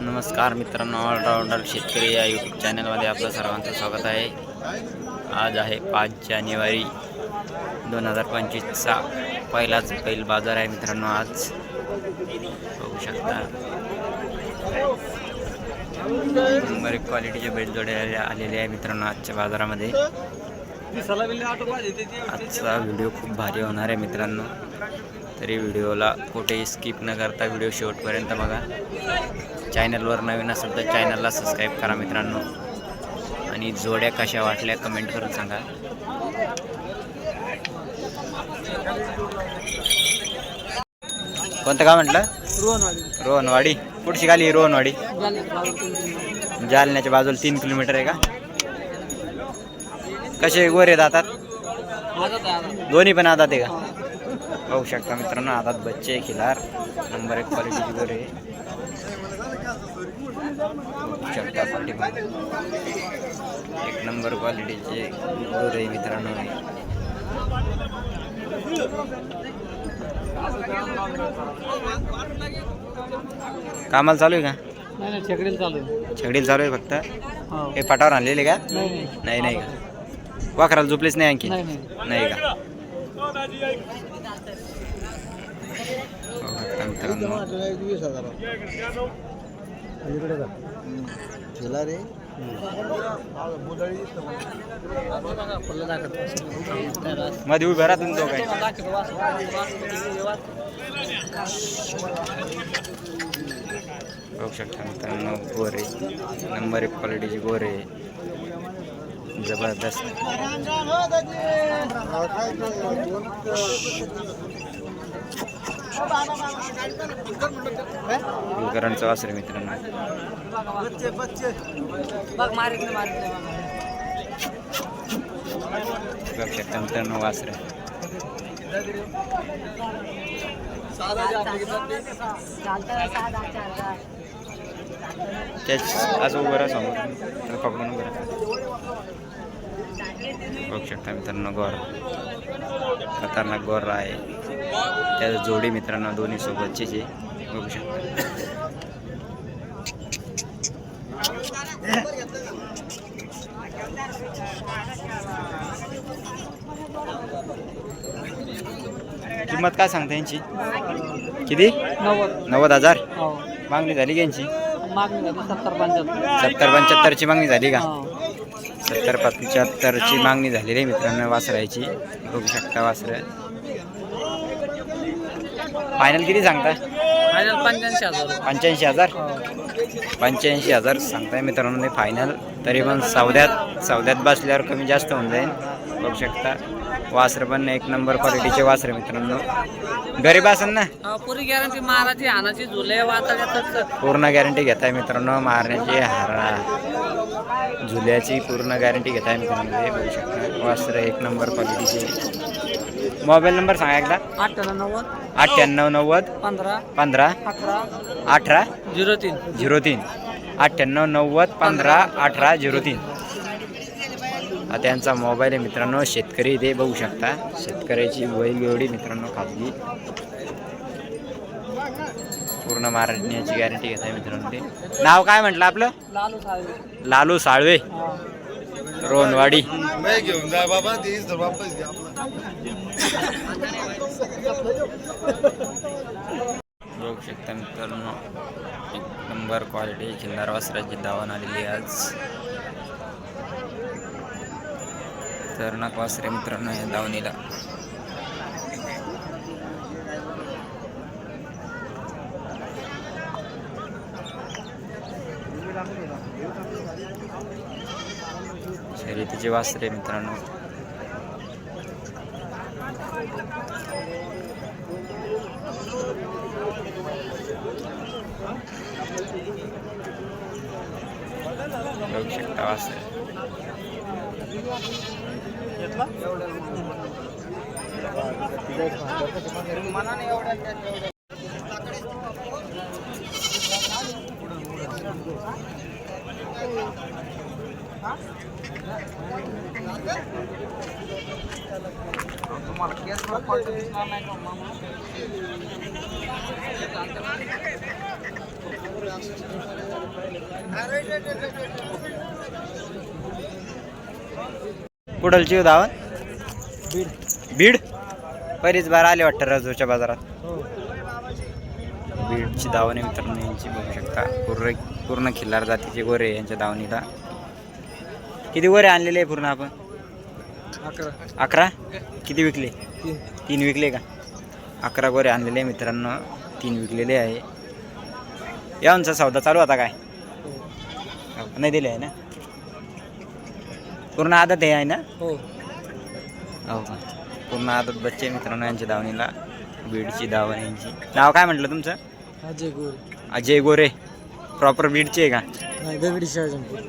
नमस्कार मित्रांनो ऑलराऊंडर शेतकरी या यूट्यूब चॅनलमध्ये आपलं सर्वांचं स्वागत आहे. आज आहे पाच जानेवारी दोन हजार पंचवीसचा पहिलाच बैल बाजार आहे मित्रांनो आज. बघू शकता. एक क्वालिटीचे बैल जोडे आलेले आहे मित्रांनो आजच्या बाजारामध्ये. आजचा व्हिडिओ खूप भारी होणार आहे मित्रांनो. तरी व्हिडिओला कुठेही स्किप न करता व्हिडिओ शेवटपर्यंत बघा. चॅनलवर नवीन असेल तर चॅनलला सबस्क्राईब करा मित्रांनो. आणि जोड्या कशा वाटल्या कमेंट करून सांगा. कोणतं का म्हटलं? रोहनवाडी. पुढची गाली रोहनवाडी? जालन्याच्या बाजूला तीन किलोमीटर आहे का? कसे गोरे जातात दोन्ही पण आदात आहे का? पाहू शकता मित्रांनो आदात बच्चे खिलार नंबर एक क्वालिटीची शकता पाठीमागे. एक नंबर क्वालिटीचे गोरे मित्रांनो. कामाला चालू आहे का? नाही छकडीला चालू आहे. छकडीला चालू आहे फक्त? हो. हे पाटावर आणलेले का? नाही नाही. का? वाखराला झोपलेच नाही आणखी? नाही नाही. रे. मध्ये उभे राहा तुम्ही दोघं बघू शकता मित्रांनो गोरे. नंबर एक क्वालिटीची गोरे. जबरदस्त. कुलकर्णचं वासरे मित्रांनो वासरे त्याच आज उभं राहा समोर. पकडून उभं राहा. बघू शकता मित्रांनो गोर खतरनाक गोर आहे. त्याचं जोडी मित्रांनो दोन्ही सोबतचीच आहे. बघू शकता. किंमत काय सांगता यांची? किती? नव्वद नव्वद हजार? हो. मागणी झाली का यांची? मागणी झाली सत्तर पंच्याहत्तर. सत्तर पंच्याहत्तरची मागणी झाली का? हो. सत्तर पंच्याहत्तरची मागणी झालेली आहे मित्रांनो वासरायची बघू शकता वासर. फायनल किती सांगता? फायनल पंच्याऐंशी हजार. रुपये. पंच्याऐंशी हजार. पंच्याऐंशी हजार सांगताय मित्रांनो ते फायनल तरी पण सौद्यात सौद्यात बसल्यावर कमी जास्त होऊन जाईल. बघू शकता. वासर पण एक नंबर क्वालिटीचे वासर मित्रांनो. गरीब असेल ना? हो, पुरी गॅरंटी माराची हानाची झुले वाता पूर्ण गॅरंटी घेताय मित्रांनो मारण्याची हारा. झुल्याची पूर्ण गॅरंटी घेताय मित्रांनो हे बघू शकता. वासर एक नंबर क्वालिटीचे मोबाईल नंबर सांगा एकदा. अठ्ठ्याण्णव नव्वद अठ्ठ्याण्णव नव्वद पंधरा पंधरा अकरा अठरा झिरो तीन. झिरो तीन. अठ्ठ्याण्णव नव्वद पंधरा अठरा झिरो तीन. हा त्यांचा मोबाईल आहे मित्रांनो शेतकरी ते बघू शकता. शेतकऱ्याची बैलजोडी मित्रांनो खाजगी. पूर्ण मारण्याची गॅरंटी घेत आहे मित्रांनो ते. नाव काय म्हटलं आपलं? लालू साळवे. रोहनवाडी. नाही घेऊन जा बाबा वापस घ्या बघू शकता मित्रांनो एक नंबर क्वालिटी चिल्लार वस्त्राची दावण आलेली आज. खतरनाक वासरे मित्रांनो या दावणीला. शर्यतीचे वासरे मित्रांनो बघू शकता वासरे तुम्हाला केस पाठवून दिसणार नाही का मामा कुठलची धावण बीड? बरीच बार आले वाटतं राजूरच्या बाजारात. बीडची दावण आहे मित्रांनो यांची बघू शकता. पूर्ण पूर्ण खिल्लार जातीचे गोरे यांच्या दावणीला किती गोरे आणलेले आहे पूर्ण आपण? अकरा. अकरा? किती विकले? तीन. तीन विकले का? अकरा गोरे आणलेले आहे मित्रांनो तीन विकलेले आहे. याचा सौदा चालू होता काय? हो, नाही दिले आहे ना? पूर्ण आदत हे आहे ना? हो. हो का? पूर्ण आदत बच्चे मित्रांनो यांच्या दावणीला. बीडची दावण यांची. नाव काय म्हटलं तुमचं? अजय गोर. अजय गोरे. प्रॉपर बीडचे आहे का? नाही दगडी शहाजनपूर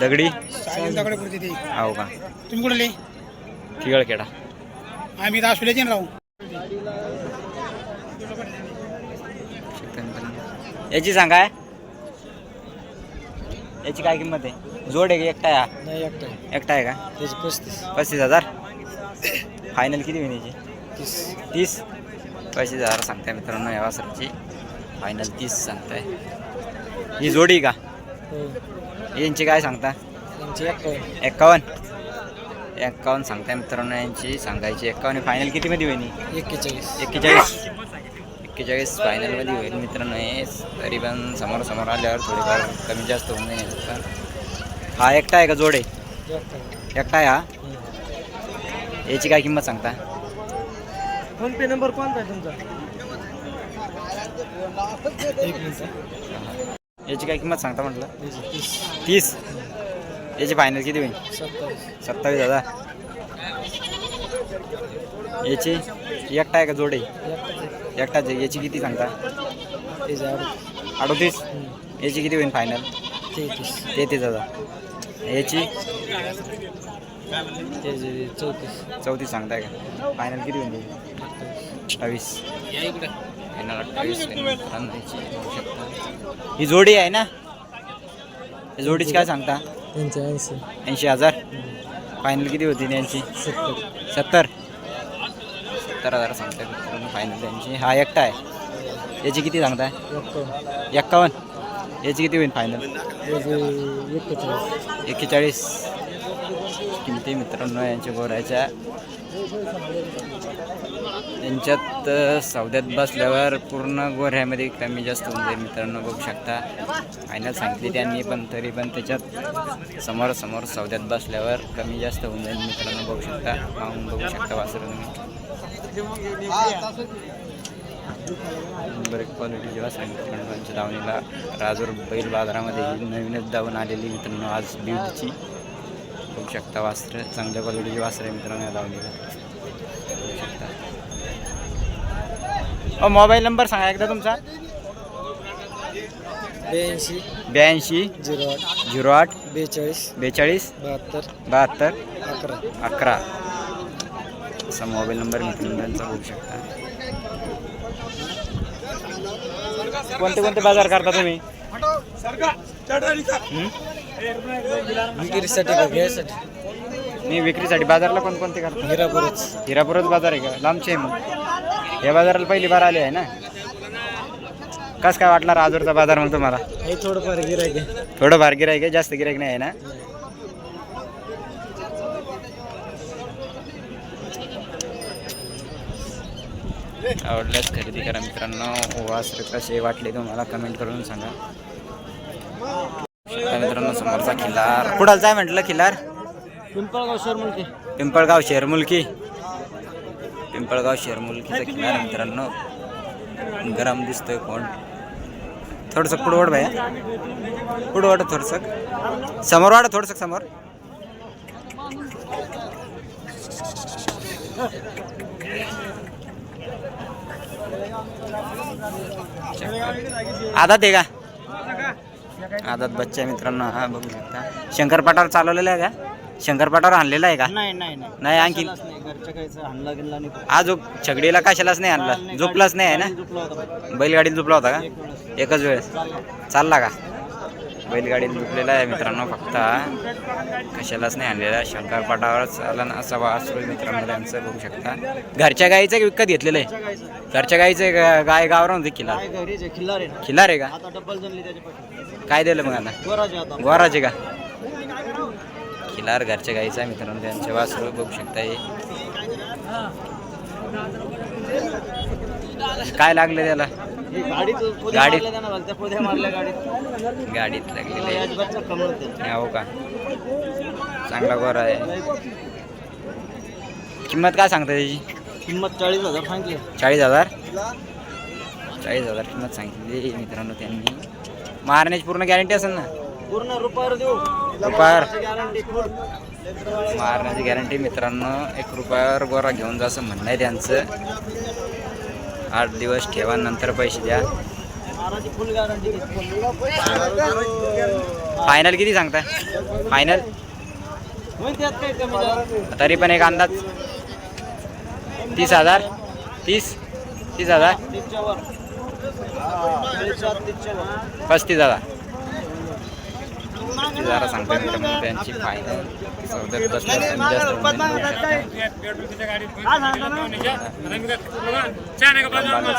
दगडी? तुम्ही हो का? कुठले? किगळखेडा आम्ही दासुल्याचे राहू याची सांगा याची काय किंमत आहे? जोड आहे की एकटा आहे हा? नाही एकटा एकटा आहे का? त्याची पस्तीस. पस्तीस हजार? फायनल किती होईल याची? तीस. तीस? पस्तीस हजार सांगताय मित्रांनो या वासराची. फायनल तीस सांगताय. ही जोडी का? हो. यांची काय सांगता? त्यांची एक्कावन्न. सांगताय मित्रांनो यांची सांगायची एक्कावन्न. फायनल कितीमध्ये होईल एक्केचाळीस. एक्केचाळीस. एक्केचाळीस फायनलमध्ये होईल मित्रांनो हे. तरी पण समोर समोर आल्यावर थोडेफार कमी जास्त होऊन जाईल. हा एकटा आहे का जोडे? एकटा आहे. हा. याची काय किंमत सांगता? फोन पे नंबर कोणता आहे तुमचा? एक मिनिट. याची काय किंमत सांगता म्हटलं? तीस. याची फायनल किती होईल? सत्तावीस. हजार. याची एकटा आहे का जोडे? एकटाच आहे. याची किती सांगता? अडतीस? याची किती होईल फायनल तेहतीस. हजार. याची? चौतीस. चौतीस सांगताय का? फायनल किती होईल? अठ्ठावीस अठ्ठावीस. ही जोडी आहे ना? जोडीची काय सांगता? त्यांचे ऐंशी. ऐंशी हजार? फायनल किती होती त्यांची? सत्तर. सत्तर. सत्तर हजार सांगताय फायनल त्यांची. हा एकटा आहे. याची किती सांगताय? एक्कावन्न याची किती होईल फायनल एक्केचाळीस किमती मित्रांनो यांच्या गोऱ्याच्या यांच्यात सौद्यात बसल्यावर पूर्ण गोऱ्ह्यामध्ये कमी जास्त होऊन जाईल मित्रांनो बघू शकता. फायनल सांगितली त्यांनी पण तरी पण त्याच्यात समोर समोर सौद्यात बसल्यावर कमी जास्त होऊन जाईल मित्रांनो बघू शकता. पाहून बघू शकता वासरून बरे क्वालिटी जेव्हा सांगितलं त्यांच्या राजूर बैल बाजारामध्ये नवीनच धावून आलेली मित्रांनो आज बीडची बघू शकता वास्त्र चांगल्या क्वालिटीची वास्त्र आहे मित्रांनो या धावणीला बघू शकता अ मोबाईल नंबर सांगा एकदा तुमचा. ब्याऐंशी. ब्याऐंशी. झिरो आठ. झिरो आठ. बेचाळीस. बेचाळीस. बहात्तर. बहात्तर. अकरा. अकरा. असा मोबाईल नंबर त्यांचा बघू शकता. कोणते कोणते बाजार करता तुम्ही? विक्रीसाठी का घ्यायसाठी नाही विक्रीसाठी बाजारला कोणकोणते करता? हिरापूरच. हिरापुरच बाजार आहे का? लांबचे आहे मग. या बाजाराला पहिली बार आली आहे ना? कस काय वाटला राजूरचा बाजार मग तुम्हाला? हे थोडंफार गिरायक आहे. थोडं फार गिरायक आहे जास्त गिरायक नाही आहे ना? आवडल्यास खरेदी करा मित्रांनो. वासरे कसे वाटले तुम्हाला? कमेंट करून सांगा. मित्रांनो समोरचा खिल्लार. कुडाल जाय म्हटलं खिल्लार? पिंपळगाव शहर म्हणते पिंपळगाव शेरमुलकी पिंपळगाव शहर शेरमुलकीचा किल्ला मित्रांनो गरम दिसतोय कोण? थोडंसं पुढवड वाढ भाया. पुढं थोडंसं. समोर वाढ थोडंसं समोर. आदात आहे का? आदात बच्चा मित्रांनो. हा बघू शकता. शंकरपाटावर चालवलेला आहे का? शंकरपाटावर आणलेला आहे का? नाही नाही नाही. आणखी? नाही घरच्या काहीच हाणला गेला नाही आज छगडीला कशालाच नाही आणला? झोपलाच नाही आहे ना? झोपला होता बैलगाडीत झोपला होता का? एक वेळेस. एकच वेळेस. चालला. चालला का? बैलगाडीत झुकलेला आहे मित्रांनो फक्त. कशालाच नाही आणलेला. शंकरपाटावरच आला ना असा वासरू आहे मित्रांनो त्यांचं बघू शकता. घरच्या गाईचं विकत घेतलेलं आहे. घरच्या गाईचं. गा- गाय गावरान होती किल्ला काय खिल्लार आहे ना खिल्लार आहे का? आता डब्बल जनली त्याच्या पाठी काय दिलं मग आता? गोराचे आता. गोराचे का? खिलार घरच्या गाईचा आहे मित्रांनो त्यांचे वासरू बघू शकता हे काय लागलं त्याला? हे गाडीत. गाडीत. लागलेलं हो का? चांगला गोरा आहे. किंमत काय सांगता त्याची? किंमत चाळीस हजार सांगितली. चाळीस हजार? चाळीस हजार किंमत सांगितली मित्रांनो त्यांनी. मारण्याची पूर्ण गॅरंटी असेल ना? पूर्ण रुपयावर देऊ. रुपयावर? मारण्याची गॅरंटी मित्रांनो एक रुपयावर गोरा घेऊन जा असं म्हणणं आहे त्यांचं. आठ दिवस ठेवा नंतर पैसे द्या. फायनल किती सांगताय? फायनल तरी पण एक अंदाज. तीस हजार? तीस? तीस हजार? पस्तीस हजार. सांगतोय मित्रांनो त्यांची फायनल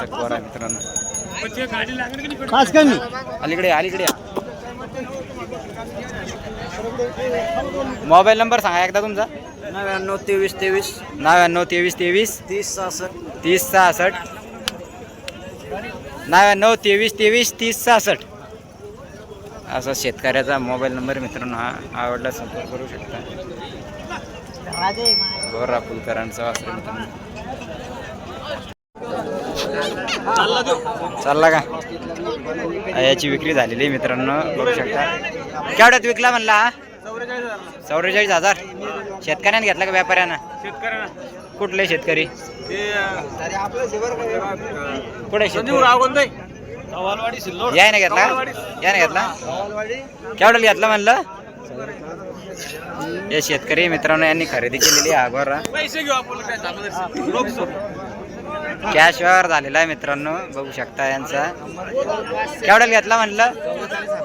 चौदा मित्रांनो अलीकडे अलीकडे. मोबाईल नंबर सांगा एकदा तुमचा. नव्याण्णव तेवीस तेवीस. नव्याण्णव तेवीस तेवीस. तीस सहासष्ट. तीस सहासष्ट. नव्याण्णव तेवीस तेवीस तीस सहासष्ट. असा शेतकऱ्याचा मोबाईल नंबर मित्रांनो हा आवडला संपर्क करू शकता. गोरा फुलकरांचा वासर मित्रांनो. चालला का? याची विक्री झालेली आहे मित्रांनो बघू शकता. केवढ्यात विकला म्हणला हा? चौवेचाळीस हजार. शेतकऱ्याने घेतला का व्यापाऱ्यानं? कुठले शेतकरी? कुठे शेतकरी? याय ना घेतला? याने घेतला? केवढ्याला घेतला म्हणलं? हे शेतकरी मित्रांनो यांनी खरेदी केलेली आहे अगोदर पैसे घेऊ आपण काय चालू कॅश व्यवहार झालेला आहे मित्रांनो बघू शकता यांचा. केवढ्याला घेतला म्हणलं?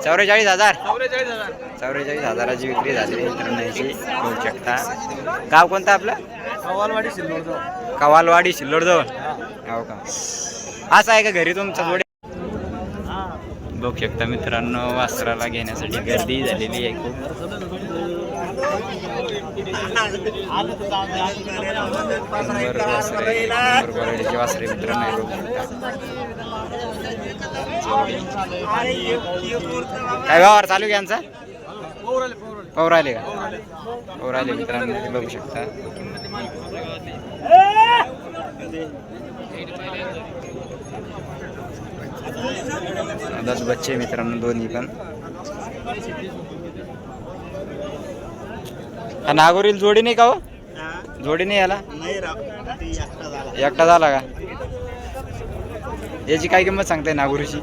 चौवेचाळीस हजार. चौवेचाळीस हजार. चौवेचाळीस हजाराची विक्री आहे मित्रांनो याची बघू शकता. गाव कोणतं आपलं? कवालवाडी सिल्लोड कवालवाडी सिल्लोडजवळ हो का? असं आहे का घरी तुमचा बघू शकता मित्रांनो वासराला घेण्यासाठी गर्दी झालेली आहे खूप. वासरे मित्रांनो काय व्यवहार चालू आहे यांचा? पौराले का? पौराले मित्रांनो बघू शकता. दस बच्चे मित्रांनो दोन्ही पण. हा नागोरील जोडी नाही का हो? जोडी नाही याला? एकटा झाला. का? याची काय किंमत सांगताय नागोरीची?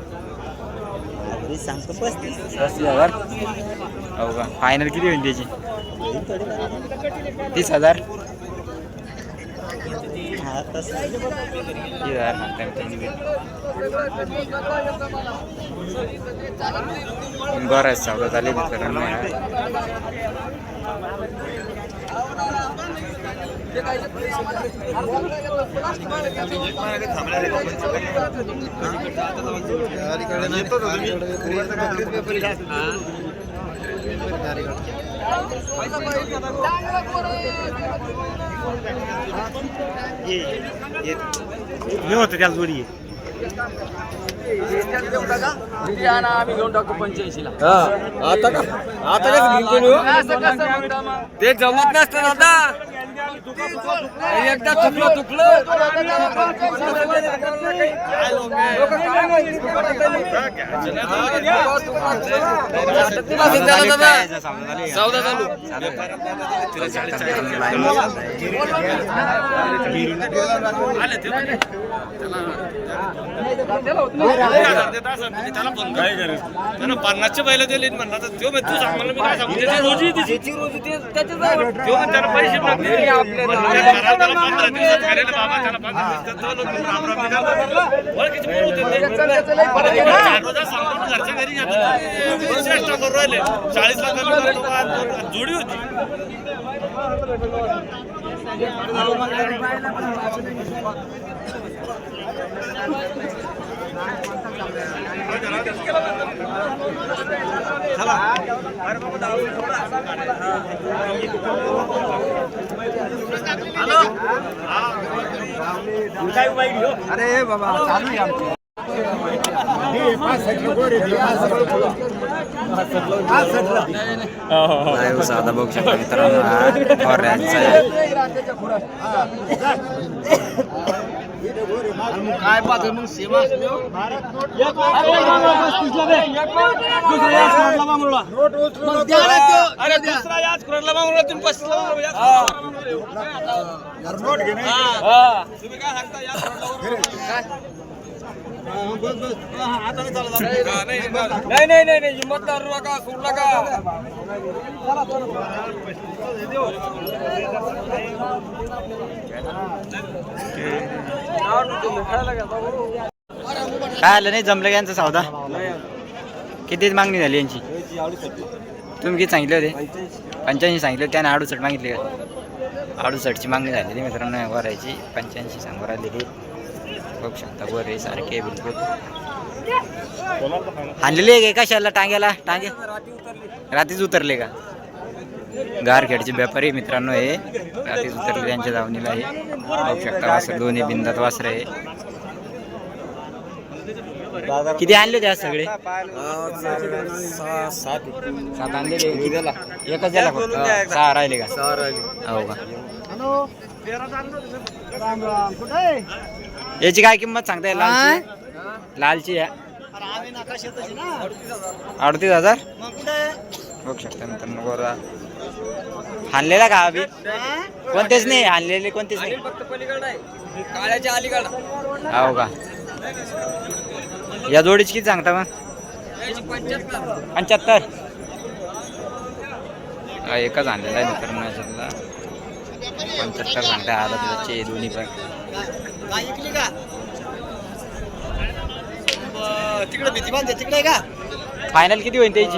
पस्तीस. हजार? हो का? फायनल किती होईल त्याची? तीस हजार. तीस हजार सांगताय मित्रांनो बरं हे होतं त्याला जोडी आम्ही घेऊन आता का आता का ते जमत नसतं दादा एकदा चुकलं चुकलं. चौदा चालू काय करायचं त्यानं पन्नासचे बैल दिले म्हणला तर तो म्हणतो सांग मला मी काय सांगू त्याची रोजी तो म्हणतो त्याला पैसे मागले म्हणलं, त्याला पंधरा दिवसात करेल बाबा त्याला पंधरा दिवसात तो लोक राम राम निघाला. ओळखीचे पोरं होते ते. चार हजार सांभाळून घरच्या घरी घेतलं. चेष्टा करून राहिले. चाळीसला कमी करतो का? जोडी होती लाईव्ह साधा बघू शकता मित्रांनो हा. गोऱ्यांचा आहे. काय पाहतो मग सेवा अरे दुसरा याच कुराडला मागून तुम्ही पस्तीसला. हा. तुम्ही काय सांगता या नाही, नाही नाही नाही नाही नका सोडू नका काय आलं नाही? जमलं यांचा सौदा? किती मागणी झाली यांची? तुम्ही किती सांगितले होते? पंच्याऐंशी सांगितले होते त्याने अडुसठ मागितले का? अडुसठची मागणी झालेली मित्रांनो वरायची. पंच्याऐंशी सांगू राहिलेली बघू शकता आहे सारखे बिलकुल. आणलेली आहे का कशाला? टांग्याला? टांगे? रात्रीच उतरले का? गारखेडचे व्यापारी मित्रांनो हे. रात्रीच उतरले त्यांच्या दावणीला आहे बघू शकता वासर दोन्ही बिंदात वासर आहे. किती आणले होते आज सगळे? सात आणले एकच द्याला फक्त. सहा राहिले का? हो का? याची काय किंमत सांगता येईल लालची? लालची आहे. अडतीस हजार? बघू शकता मित्रांनो गोरा. हाणलेला का अभि? कोणतेच नाही हाणलेले कोणतेच नाही. काळ्याच्या अलीकडं. हो का? या जोडीची किती सांगता मग? पंच्याहत्तर. हा, एकच आणलेला आहे मित्रांनो पंच्याहत्तर सांगता आला त्याचे दोन्ही पण. तिकडे भीती बांधते तिकडे का? फायनल किती होईल त्याची?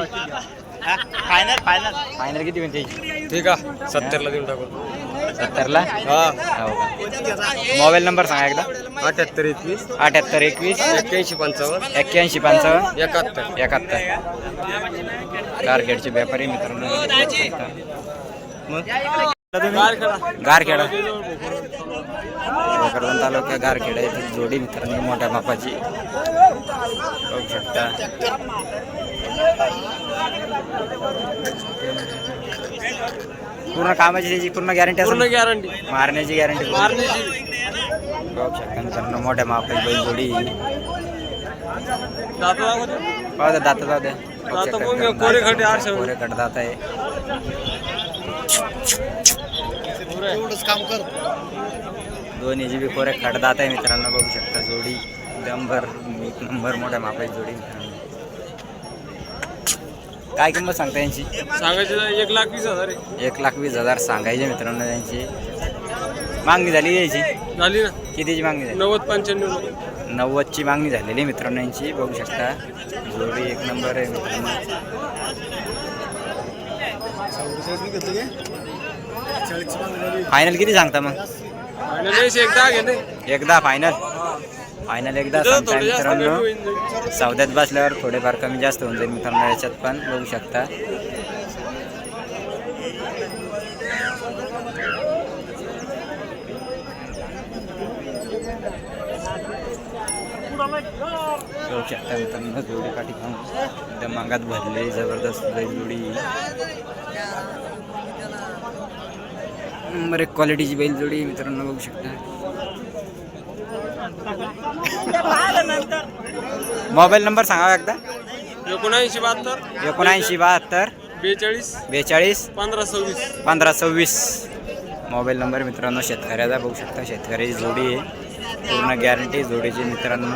फायनल फायनल फायनल किती होईल त्याची? ठीक आहे सत्तरला देऊन टाकू. सत्तरला? हा. हो का? मोबाईल नंबर सांगा एकदा. अठ्याहत्तर एकवीस. अठ्याहत्तर एकवीस. एक्क्याऐंशी पंचावन्न. एक्क्याऐंशी पंचावन्न. एकाहत्तर. एकाहत्तर. गारखेडचे व्यापारी मित्रांनो गारखेडा भोकरदन तालुक्या गारखेडा येथील जोडी मित्रांनो मोठ्या मापाची. बघू शकता. पूर्ण कामाची त्याची पूर्ण गॅरंटी पूर्ण असेल गॅरंटी मारण्याची गॅरंटी मारण्याची. बघू शकता मित्रांनो मोठ्या मापाची बैल जोडी. दादा दाखवतो. पाहू द्या दाता जाऊ द्या बघू दाता शकता बघून घ्या, मित्रांनो, कोरे खड्डे आरशावर. कोरे खड्डे दात आहे. एवढंच काम कर. दोन्ही जी बी कोरे खडदात आहे मित्रांनो बघू शकता जोडी. नंबर एक नंबर मोठ्या मापाची जोडी. मित्रांनो काय किंमत सांगता यांची? सांगायचे एक लाख वीस हजार आहे. एक लाख वीस हजार सांगायचे मित्रांनो यांची. मागणी झाली याची? झाली ना. कितीची मागणी झाली? नव्वद पंच्याण्णव. नव्वदची मागणी झालेली मित्रांनो यांची. बघू शकता. जोडी एक नंबर आहे मित्रांनो. फायनल किती सांगता मग? एकदा फायनल फायनल एकदा मित्रांनो. सौद्यात बसल्यावर थोडेफार कमी जास्त होऊन जाईल मित्रांनो याच्यात पण बघू शकता. बघू शकता मित्रांनो जोडी काठी खाऊन. एकदम अंगात भरली जबरदस्त जोडी नंबर एक क्वालिटीची बैल जोडी मित्रांनो बघू शकता. मोबाईल नंबर सांगा एकदा. एकोणऐंशी बहात्तर. एकोणऐंशी बहात्तर. बेचाळीस. बेचाळीस. पंधरा सव्वीस. पंधरा सव्वीस. मोबाईल नंबर मित्रांनो शेतकऱ्याचा बघू शकता. शेतकऱ्याची जोडी आहे. पूर्ण गॅरंटी जोडीची मित्रांनो.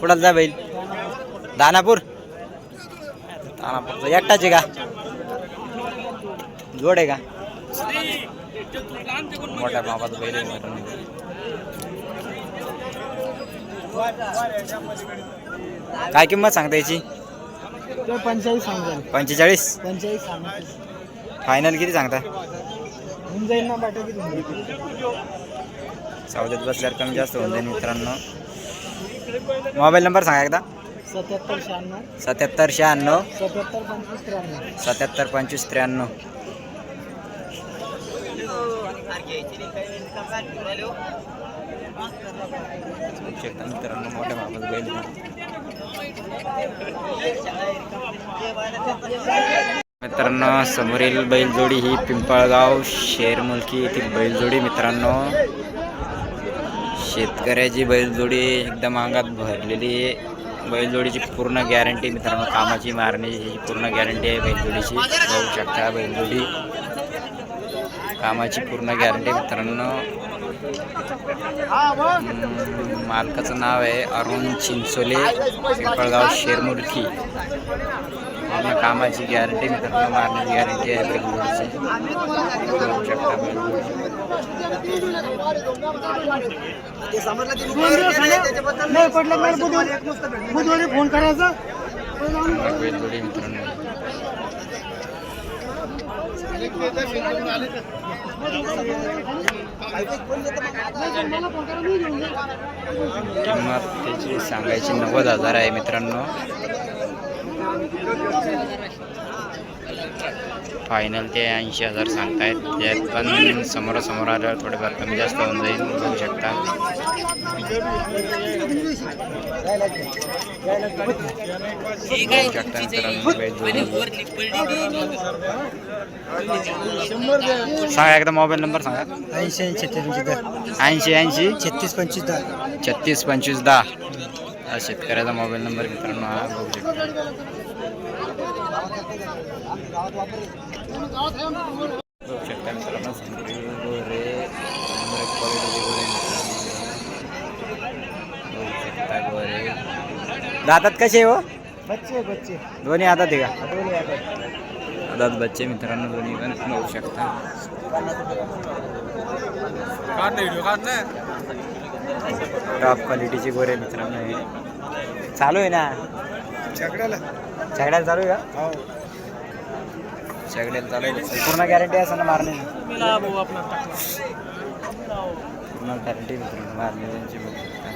कुठाला जा बैल? दानापूर. दानापूरचा एकटाच आहे का? जोड आहे का? मोठ्या मापाचा बैल काय किंमत सांगता याची? पंचेचाळीस सांगेल पंचेचाळीस? पंचेचाळीस फायनल किती सांगता? होऊन जाईल ना बाटा किती सवलत बसल्यावर कमी जास्त होऊन जाईल मित्रांनो. मोबाईल नंबर सांगा एकदा. सत्याहत्तर शहाण्णव. सत्याहत्तर शहाण्णव. सत्याहत्तर पंचवीस त्र्याण्णव. सत्याहत्तर पंचवीस त्र्याण्णव. मित्रांनो मोठ्या बैल मित्रांनो समोरील बैलजोडी ही पिंपळगाव शेरमुलकी येथील बैलजोडी मित्रांनो. शेतकऱ्याची बैलजोडी एकदम अंगात भरलेली आहे. बैलजोडीची पूर्ण गॅरंटी मित्रांनो कामाची मारण्याची पूर्ण गॅरंटी आहे बैलजोडीची बघू शकता बैलजोडी. कामाची पूर्ण गॅरंटी मित्रांनो. मालकाचं नाव आहे अरुण चिंचोले पिंपळगाव शेरमुलकी पूर्ण कामाची गॅरंटी मित्रांनो मारण्याची गॅरंटी आहे बैलजोडीची. बघू शकता बैलजोडी. नाही पडलं तर बुधवारी बुधवारी फोन करायचा. किंमत त्याची सांगायची नव्वद हजार आहे मित्रांनो. फायनल ते ऐंशी हजार सांगतायत. त्यात पण समोरासमोर आल्यावर थोडेफार कमी जास्त होऊन जाईल बघू शकता. सांगा एकदा मोबाईल नंबर सांगा. ऐंशी ऐंशी छत्तीस ऐंशी ऐंशी. छत्तीस पंचवीस दहा. छत्तीस पंचवीस दहा. हा शेतकऱ्याचा मोबाईल नंबर मित्रांनो हा बघू शकता. बघू शकता मित्रांनो संत्री गोरे नंबर एक क्वालिटीचे गोरे मित्रांनो बघू शकता गोरे दातात कसे हो? बच्चे बच्चे. दोन्ही हातात आहे का? दोन्ही आता हातात बच्चे मित्रांनो दोन्ही पण बघू शकता. टॉप क्वालिटीचे गोरे मित्रांनो हे. चालू आहे ना? छकड्याला सगळ्याला चालू आहे का? सगळ्याला चालू पूर्ण गॅरंटी असं ना मारणे? पूर्ण गॅरंटी मित्रांनो मारण्याची बघू शकता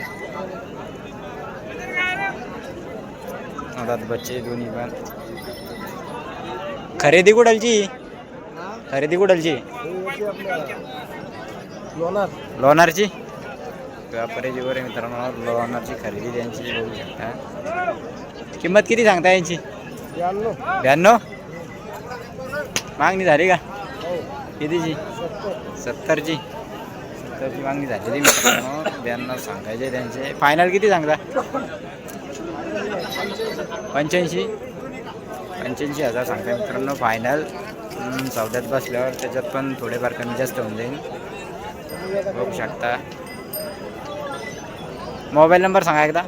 आता बच्चे दोन्ही पण. खरेदी कुठलची? खरेदी कुठलची? लोणार. लोणारची? व्यापाऱ्याची बरे मित्रांनो. लोणारची खरेदी त्यांची बघू शकता. किंमत किती सांगता यांची? ब्याण्णव. ब्याण्णव? मागणी झाली का? कितीची? सत्तरची. सत्तरची मागणी झालेली मित्रांनो. ब्याण्णव सांगायचे त्यांचे. फायनल किती सांगता? पंच्याऐंशी. पंच्याऐंशी हजार सांगता मित्रांनो. फायनल सौद्यात बसल्यावर त्याच्यात पण थोडेफार कमी जास्त होऊन जाईल. बघू शकता. मोबाईल नंबर सांगा एकदा.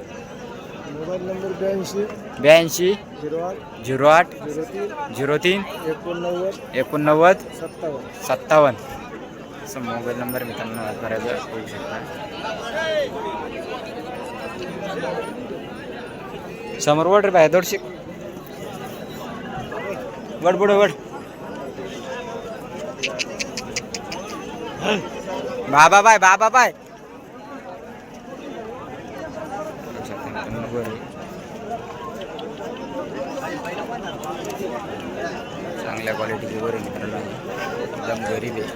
मोबाईल नंबर ब्याऐंशी ब्याऐंशी झिरो आठ झिरो आठ झिरो तीन झिरो तीन एकोणनव्वद एकोणनव्वद सत्तावन्न. सत्तावन्न. असं मोबाईल नंबर मित्रांनो वापरायचा होऊ शकता. समोर वड रे बाय दोडशे. वड पुढे वड. बाबा बाय बाबा बाय होऊ शकता मित्रांनो, वर आहे. चांगल्या क्वालिटीची वर आहे मित्रांनो. एकदम गरीब आहे.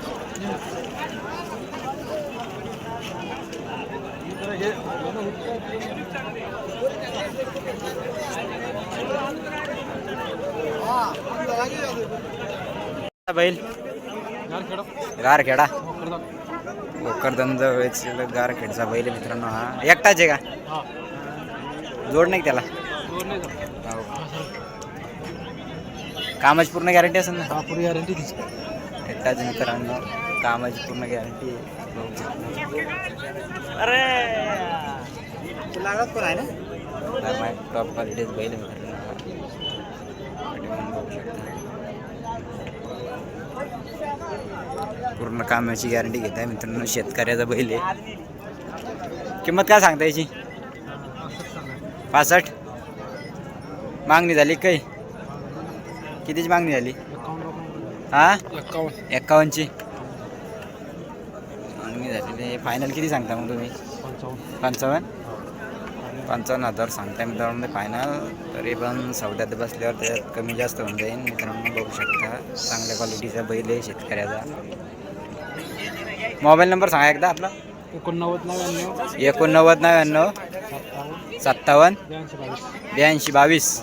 बैल. गारखेडा. वेचलेलं गारखेडचा बैल मित्रांनो हा. एकटाच आहे का? जोड नाही त्याला. कामाची पूर्ण गॅरंटी असेल ना? पुरी गॅरंटी तिची एकटाच आहे मित्रांनो कामाची पूर्ण गॅरंटी अरे! लागत पण आहे ना? टॉप क्वालिटीच बैल पूर्ण कामाची गॅरंटी घेत आहे मित्रांनो. शेतकऱ्याचा बैल आहे. किंमत काय सांगता याची? पासष्ट? मागणी झाली काही? कितीची मागणी झाली? हा? एक्कावन्नची मागणी झालेली फायनल किती सांगता मग तुम्ही? पंचावन्न? पंचावन्न हजार सांगताय मित्रांनो. फायनल तरी पण सौद्यात बसल्यावर त्याच्यात कमी जास्त होऊन जाईल. मित्रांनो बघू शकता. चांगल्या क्वालिटीचा बैल आहे शेतकऱ्याचा. मोबाईल नंबर सांगा एकदा आपला. एकोणनव्वद नव्याण्णव. एकोणनव्वद नव्याण्णव. सत्तावन्न. ब्याऐंशी बावीस.